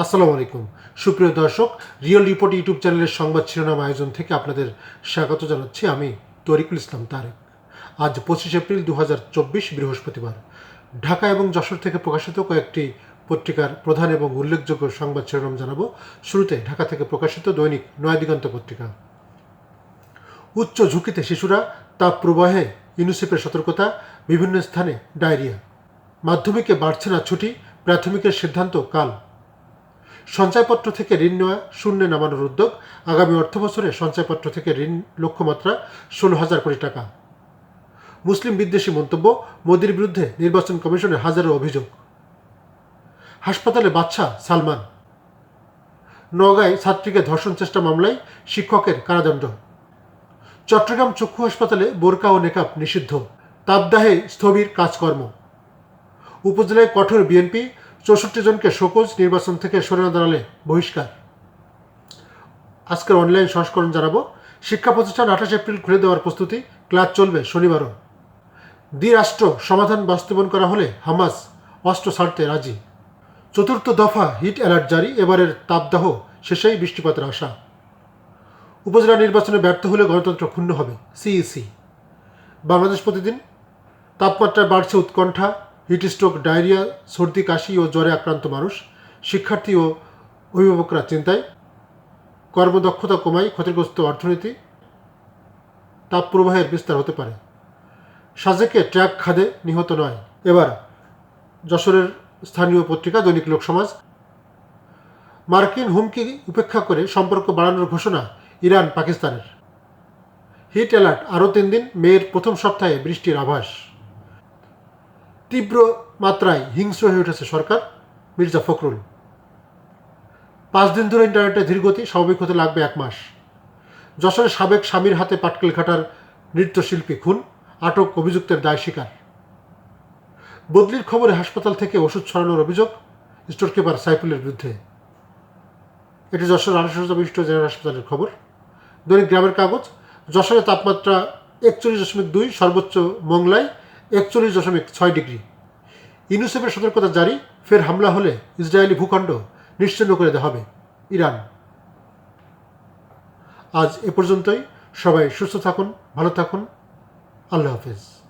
আসসালামু আলাইকুম। সুপ্রিয় দর্শক, রিয়েল রিপোর্ট ইউটিউব চ্যানেলের সংবাদ শিরোনাম আয়োজন থেকে আপনাদের স্বাগত জানাচ্ছি আমি তরিকুল ইসলাম তারেক। আজ পঁচিশ এপ্রিল দু হাজার চব্বিশ বৃহস্পতিবার। ঢাকা এবং যশোর থেকে প্রকাশিত কয়েকটি পত্রিকার প্রধান এবং উল্লেখযোগ্য সংবাদ শিরোনাম জানাব। শুরুতে ঢাকা থেকে প্রকাশিত দৈনিক নয়া দিগন্ত পত্রিকা। উচ্চ ঝুঁকিতে শিশুরা, তাপ প্রবাহে ইউনিসেফের সতর্কতা, বিভিন্ন স্থানে ডায়রিয়া। মাধ্যমিকে বাড়ছে না ছুটি, প্রাথমিকের সিদ্ধান্ত কাল। সঞ্চয়পত্র থেকে ঋণ নেওয়া শূন্যে নামানোর উদ্যোগ। আগামী অর্থবছরে সঞ্চয়পত্র থেকে ঋণ লক্ষ্যমাত্রা ষোলো হাজার কোটি টাকা। মুসলিম বিদ্বেষী মন্তব্য, মোদির বিরুদ্ধে নির্বাচন কমিশনে হাজারো অভিযোগ। হাসপাতালে বাচ্চা সালমান। নগাঁয় ছাত্রীকে ধর্ষণ চেষ্টা মামলায় শিক্ষকের কারাদণ্ড। চট্টগ্রাম চক্ষু হাসপাতালে বোরকা ও নেকাব নিষিদ্ধ। তাপদাহে স্থবির কাজকর্ম। উপজেলায় কঠোর বিএনপি চৌষট্টি জনকে শোকজ নির্বাচন থেকে সরে দাঁড়ালে বহিষ্কার। আজকের অনলাইন সংস্করণ জানাব, শিক্ষা প্রতিষ্ঠান আঠাশ এপ্রিল খুলে দেওয়ার প্রস্তুতি, ক্লাস চলবে শনিবারও। দ্বিরাষ্ট্র সমাধান বাস্তবায়ন করা হলে হামাস অস্ত্র ছাড়তে রাজি। চতুর্থ দফা হিট অ্যালার্ট জারি, এবারের তাপদাহ শেষেই বৃষ্টিপাতের আশা। উপজেলা নির্বাচনে ব্যর্থ হলে গণতন্ত্র ক্ষুণ্ণ হবে, সিইসি। বাংলাদেশ প্রতিদিন তাপমাত্রায় বাড়ছে উৎকণ্ঠা হিটস্ট্রোক, ডায়রিয়া, সর্দি, কাশি ও জ্বরে আক্রান্ত মানুষ, শিক্ষার্থী ও অভিভাবকরা চিন্তায়, কর্মদক্ষতা কমায় ক্ষতিগ্রস্ত অর্থনীতি তাপপ্রবাহের বিস্তার হতে পারে। সাজেকে ট্র্যাক খাদে নিহত নয়। এবার যশোরের স্থানীয় পত্রিকা দৈনিক লোকসমাজ মার্কিন হুমকি উপেক্ষা করে সম্পর্ক বাড়ানোর ঘোষণা ইরান পাকিস্তানের হিট অ্যালার্ট, আরও তিন দিন, মেয়ের প্রথম সপ্তাহে বৃষ্টির আভাস। তীব্র মাত্রায় হিংস্র হয়ে উঠেছে সরকার, মির্জা ফখরুল। পাঁচ দিন ধরে ইন্টারনেটে ধীরগতি, স্বাভাবিক হতে লাগবে এক মাস। যশোরের সাবেক স্বামীর হাতে পাটকেল খাটার নৃত্যশিল্পী খুন, আটক অভিযুক্তের দায় স্বীকার। বদলির খবরে হাসপাতাল থেকে ওষুধ ছড়ানোর অভিযোগ স্টোর কিপার সাইফুলের বিরুদ্ধে। এটি যশোর আঠারোশো বিশিষ্ট জেনারেল হাসপাতালের খবর। দৈনিক গ্রামের কাগজ যশোরের তাপমাত্রা একচল্লিশ দশমিক দুই, সর্বোচ্চ মংলায় একচল্লিশ দশমিক ছয় ডিগ্রি। ইউনিসেফের সতর্কতা জারি, ফের হামলা হলে ইসরায়েলি ভূখণ্ড নিশ্চিন্ন করে দেওয়া হবে। ইরান। আজ এ পর্যন্তই। সবাই সুস্থ থাকুন, ভালো থাকুন। আল্লাহ হাফেজ।